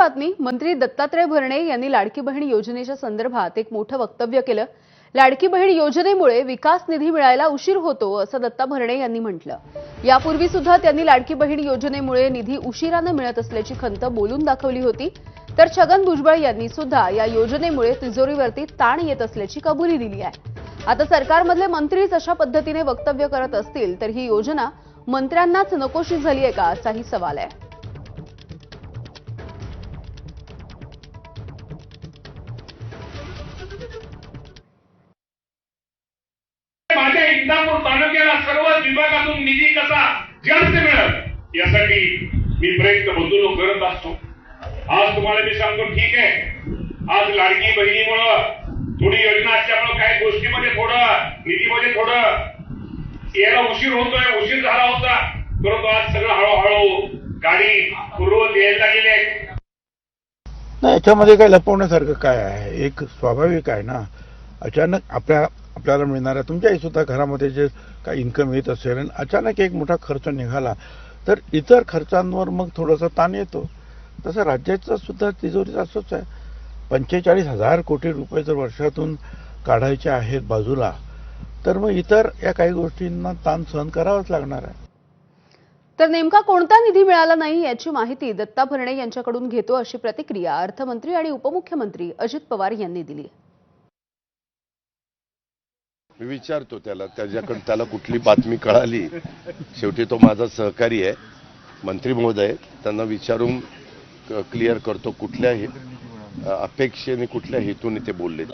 बातमी. मंत्री दत्तात्रय भरणे यांनी लाडकी बहीण योजनेच्या संदर्भात एक मोठं वक्तव्य केलं. लाडकी बहीण योजनेमुळे विकास निधी मिळायला उशीर होतो असं दत्ता भरणे यांनी म्हटलं. यापूर्वी सुद्धा त्यांनी लाडकी बहीण योजनेमुळे निधी उशिरानं मिळत असल्याची खंत बोलून दाखवली होती. तर छगन भुजबळ यांनी सुद्धा या योजनेमुळे तिजोरीवरती ताण येत असल्याची कबुली दिली आहे. आता सरकारमधले मंत्रीच अशा पद्धतीने वक्तव्य करत असतील तर ही योजना मंत्र्यांनाच नकोशी झाली आहे का असाही सवाल आहे. माझ्या इंदापूर तालुक्याला सर्व विभागातून निधी कसा जास्त मिळत यासाठी मी प्रयत्न बदलून करत असतो. आज तुम्हाला मी सांगतो ठीक आहे. आज लाडकी बहिणीमुळं थोडी योजना असल्यामुळं काही गोष्टीमध्ये थोडं निधीमध्ये थोडं यायला उशीर होतोय उशीर झाला होता. परंतु आज सगळं हळूहळू गाडी पूर्व यायला लागलेली याच्यामध्ये काही लपवण्यासारखं काय आहे? एक स्वाभाविक आहे ना. अचानक आपल्या आपल्याला मिळणाऱ्या तुमच्याही सुद्धा घरामध्ये जे काही इन्कम येत असेल आणि अचानक एक मोठा खर्च निघाला तर इतर खर्चांवर मग थोडासा ताण येतो. तसं राज्याचं सुद्धा तिजोरीचा असंच आहे. पंचेचाळीस हजार कोटी रुपये जर वर्षातून काढायचे आहेत बाजूला तर मग इतर या काही गोष्टींना ताण सहन करावाच लागणार आहे. तर नेमका कोणता निधी मिळाला नाही याची माहिती दत्ता भरणे यांच्याकडून घेतो अशी प्रतिक्रिया अर्थमंत्री आणि उपमुख्यमंत्री अजित पवार यांनी दिली मी विचारतो त्याला त्याच्याकडे त्याला कुठली बातमी कळाली? शेवटी तो माझा सहकारी आहे मंत्री महोदय त्यांना विचारून क्लिअर करतो कुठल्या हे- अपेक्षेने कुठल्या हेतूने ते बोलले